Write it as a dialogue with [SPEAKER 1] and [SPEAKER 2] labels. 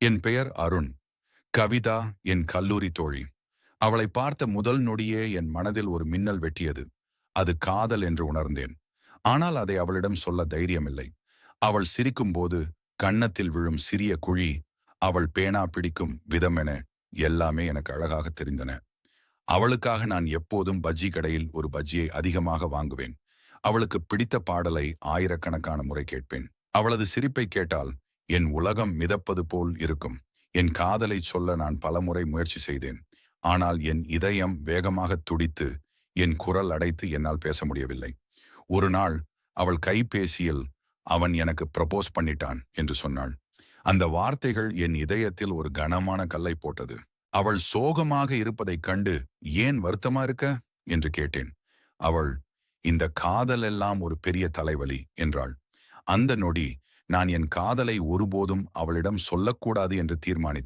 [SPEAKER 1] என் பெயர் அருண். கவிதா என் கல்லூரி தோழி. அவளை பார்த்த முதல் நொடியே என் மனதில் ஒரு மின்னல் வெட்டியது. அது காதல் என்று உணர்ந்தேன். ஆனால் அதை அவளிடம் சொல்ல தைரியமில்லை. அவள் சிரிக்கும்போது கன்னத்தில் விழும் சிறிய குழி அவள் பேனா பிடிக்கும் விதமென எல்லாமே எனக்கு அழகாக தெரிந்தன. அவளுக்காக நான் எப்போதும் பஜ்ஜி கடையில் ஒரு பஜ்ஜியை அதிகமாக வாங்குவேன். அவளுக்கு பிடித்த பாடலை ஆயிரக்கணக்கான முறை கேட்பேன். அவளது சிரிப்பை கேட்டால் என் உலகம் மிதப்பது போல் இருக்கும். என் காதலை சொல்ல நான் பலமுறை முயற்சி செய்தேன். ஆனால் என் இதயம் வேகமாக துடித்து என் குரல் அடைத்து என்னால் பேச முடியவில்லை. ஒரு நாள் அவள் கைபேசியில் அவன் எனக்கு ப்ரப்போஸ் பண்ணிட்டான் என்று சொன்னாள். அந்த வார்த்தைகள் என் இதயத்தில் ஒரு கனமான கல்லை போட்டது. அவள் சோகமாக இருப்பதைக் கண்டு ஏன் வருத்தமா இருக்க? என்று கேட்டேன். அவள் இந்த காதல் எல்லாம் ஒரு பெரிய தலைவலி என்றாள். அந்த நொடி நான் என் காதலை ஒருபோதும் அவளிடம் சொல்லக்கூடாது என்று தீர்மானித்தேன்.